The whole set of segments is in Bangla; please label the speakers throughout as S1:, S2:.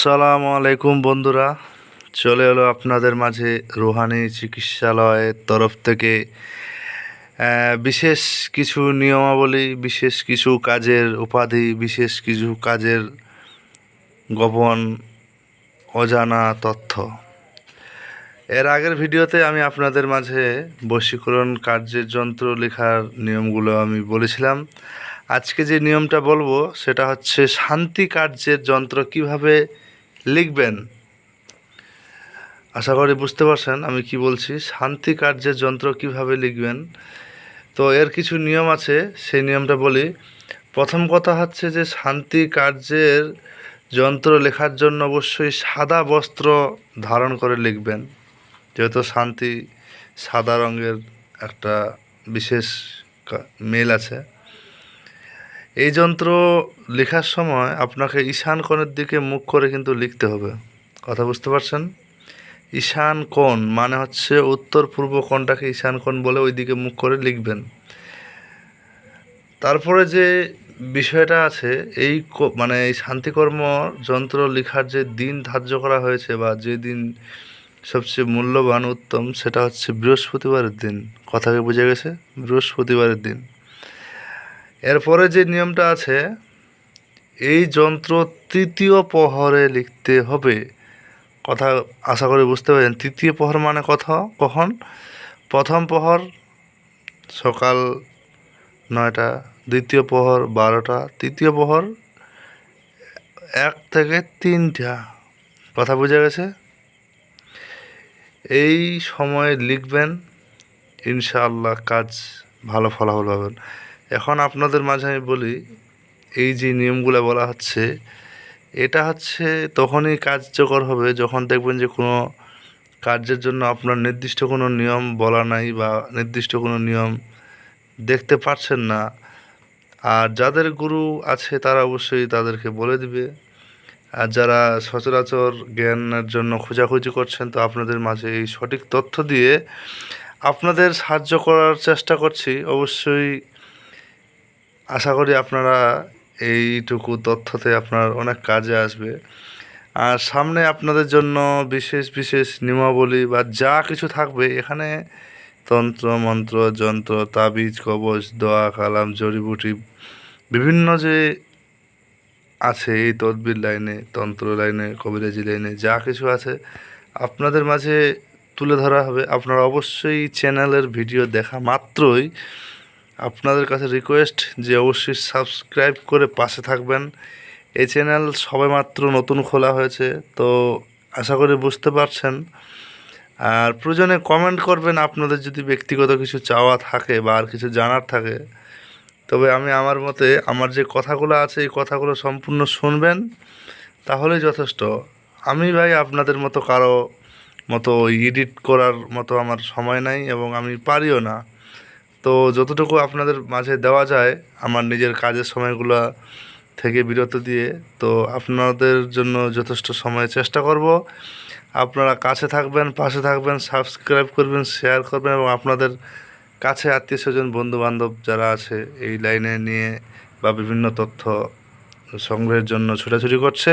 S1: সালামু আলাইকুম বন্ধুরা, চলে এলো আপনাদের মাঝে রুহানি চিকিৎসালয়ের তরফ থেকে। বিশেষ কিছু নিয়মাবলী, বিশেষ কিছু কাজের উপাধি, বিশেষ কিছু কাজের গোপন অজানা তথ্য। এর আগের ভিডিওতে আমি আপনাদের মাঝে বশীকরণ কার্যের যন্ত্র লেখার নিয়মগুলো আমি বলেছিলাম। আজকে যে নিয়মটা বলব, সেটা হচ্ছে শান্তি কার্যের যন্ত্র কীভাবে লিখবেন? আশা করি বুঝতে পারছেন আমি কি বলছি। শান্তি কার্যের যন্ত্র কীভাবে লিখবেন? তো এর কিছু নিয়ম আছে, সেই নিয়মটা বলি। প্রথম কথা হচ্ছে যে, শান্তি কার্যের যন্ত্র লেখার জন্য অবশ্যই সাদা বস্ত্র ধারণ করে লিখবেন। যেহেতু শান্তি সাদা রঙের একটা বিশেষ মিল আছে। এই যন্ত্র লেখার সময় আপনাকে ঈশান কোণের দিকে মুখ করে কিন্তু লিখতে হবে। কথা বুঝতে পারছেন? ঈশান কোণ মানে হচ্ছে উত্তর পূর্ব কোণটাকে ঈশান কোণ বলে ওই দিকে মুখ করে লিখবেন। তারপরে যে বিষয়টা আছে, এই মানে এই শান্তিকর্ম যন্ত্র লেখার যে দিন ধার্য করা হয়েছে বা যে দিন সবচেয়ে মূল্যবান, উত্তম, সেটা হচ্ছে বৃহস্পতিবারের দিন। কথাকে বুঝে গেছে? বৃহস্পতিবারের দিন। এরপরে যে নিয়মটা আছে, এই যন্ত্র তৃতীয় প্রহরে লিখতে হবে। কথা আশা করি বুঝতে পারছেন। তৃতীয় প্রহর মানে কথা কখন? প্রথম প্রহর সকাল নয়টা, দ্বিতীয় প্রহর বারোটা, তৃতীয় প্রহর এক থেকে তিনটা। কথা বোঝা গেছে? এই সময়ে লিখবেন, ইনশাআল্লাহ কাজ ভালো ফলাফল পাবেন। এখন আপনাদের মাঝে আমি বলি, এই যে নিয়মগুলো বলা হচ্ছে, এটা হচ্ছে তখনই কার্যকর হবে যখন দেখবেন যে কোনো কার্যের জন্য আপনার নির্দিষ্ট কোনো নিয়ম বলা নাই বা নির্দিষ্ট কোনো নিয়ম দেখতে পাচ্ছেন না। আর যাদের গুরু আছে তারা অবশ্যই তাদেরকে বলে দিবে। আর যারা সচরাচর জ্ঞানের জন্য খোঁজাখুঁজি করছেন, তো আপনাদের মাঝে এই সঠিক তথ্য দিয়ে আপনাদের সাহায্য করার চেষ্টা করছি। অবশ্যই আশা করি আপনারা এইটুকু তথ্যতে আপনার অনেক কাজে আসবে। আর সামনে আপনাদের জন্য বিশেষ বিশেষ নিয়মাবলী বা যা কিছু থাকবে, এখানে তন্ত্র, মন্ত্র, যন্ত্র, তাবিজ, কবচ, দোয়া, কালাম, জড়িবুটি, বিভিন্ন যে আছে এই তদবির লাইনে, তন্ত্র লাইনে, কবিরাজি লাইনে, যা কিছু আছে, আপনাদের মাঝে তুলে ধরা হবে। আপনারা অবশ্যই চ্যানেলের ভিডিও দেখা মাত্রই আপনাদের কাছে রিকোয়েস্ট যে অবশ্যই সাবস্ক্রাইব করে পাশে থাকবেন। এই চ্যানেল সবেমাত্র নতুন খোলা হয়েছে, তো আশা করি বুঝতে পারছেন। আর প্রয়োজনে কমেন্ট করবেন আপনাদের যদি ব্যক্তিগত কিছু চাওয়া থাকে বা আর কিছু জানার থাকে। তবে আমি আমার মতে আমার যে কথাগুলো আছে, এই কথাগুলো সম্পূর্ণ শুনবেন, তাহলেই যথেষ্ট। আমি ভাই আপনাদের মতো কারও মতো এডিট করার মতো আমার সময় নাই এবং আমি পারিও না। তো যতটুকু আপনাদের মাঝে দেওয়া যায়, আমার নিজের কাজের সময়গুলো থেকে বিরত দিয়ে, তো আপনাদের জন্য যথেষ্ট সময় চেষ্টা করব। আপনারা কাছে থাকবেন, পাশে থাকবেন সাবস্ক্রাইব করবেন শেয়ার করবেন এবং আপনাদের কাছে আত্মীয় স্বজন বন্ধু বান্ধব যারা আছে, এই লাইনে নিয়ে বা বিভিন্ন তথ্য সংগ্রহের জন্য ছোটাছুটি করছে।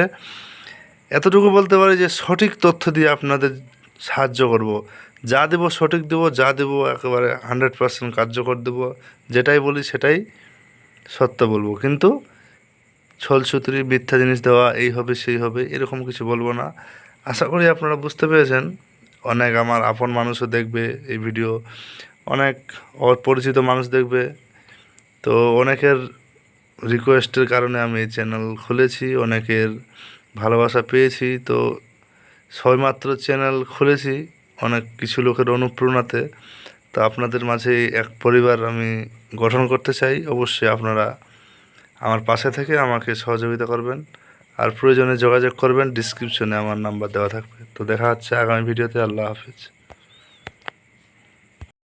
S1: এতটুকু বলতে পারি যে সঠিক তথ্য দিয়ে আপনাদের সাহায্য করব। যা দেবো সঠিক দেবো, যা দেবো একেবারে হান্ড্রেড পার্সেন্ট কার্যকর দেবো, যেটাই বলি সেটাই সত্য বলব। কিন্তু ছলছুতরি মিথ্যা জিনিস দেওয়া, এই হবে, সেই হবে, এরকম কিছু বলব না। আশা করি আপনারা বুঝতে পেরেছেন। অনেক আমার আপন মানুষও দেখবে এই ভিডিও। অনেক অপরিচিত মানুষ দেখবে। তো অনেকের রিকোয়েস্টের কারণে আমি এই চ্যানেল খুলেছি, অনেকের ভালোবাসা পেয়েছি। তো সবেমাত্র চ্যানেল খুলেছি, অনেক কিছু লোকের অনুপ্রেরণাতে। তো আপনাদের মাঝে এক পরিবার আমি গঠন করতে চাই। অবশ্যই আপনারা আমার পাশে থেকে আমাকে সহযোগিতা করবেন আর প্রয়োজনে যোগাযোগ করবেন। ডিসক্রিপশনে আমার নাম্বার দেওয়া থাকবে। তো দেখা হচ্ছে আগামী ভিডিওতে। আল্লাহ হাফিজ।